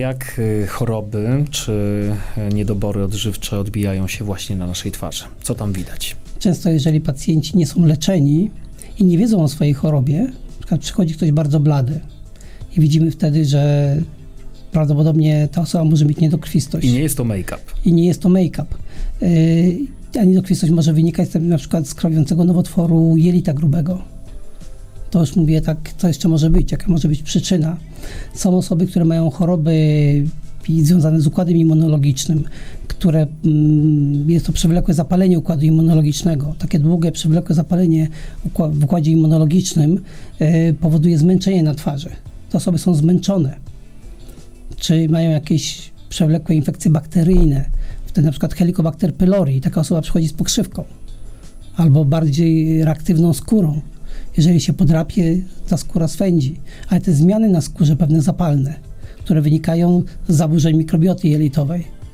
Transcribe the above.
Jak y, choroby czy y, niedobory odżywcze odbijają się właśnie na naszej twarzy? Co tam widać? Często, jeżeli pacjenci nie są leczeni i nie wiedzą o swojej chorobie, na przykład przychodzi ktoś bardzo blady i widzimy wtedy, że prawdopodobnie ta osoba może mieć niedokrwistość I nie jest to make-up. i nie jest to make-up. Yy, a niedokrwistość może wynikać z, na przykład z krwawiącego nowotworu jelita grubego. To już mówię tak, co jeszcze może być, jaka może być przyczyna. Są osoby, które mają choroby związane z układem immunologicznym, które mm, jest to przewlekłe zapalenie układu immunologicznego. Takie długie, przewlekłe zapalenie w układzie immunologicznym yy, powoduje zmęczenie na twarzy. Te osoby są zmęczone czy mają jakieś przewlekłe infekcje bakteryjne, wtedy na przykład Helicobacter pylori, taka osoba przychodzi z pokrzywką, albo bardziej reaktywną skórą. Jeżeli się podrapie, ta skóra swędzi. Ale te zmiany na skórze pewne zapalne, które wynikają z zaburzeń mikrobioty jelitowej,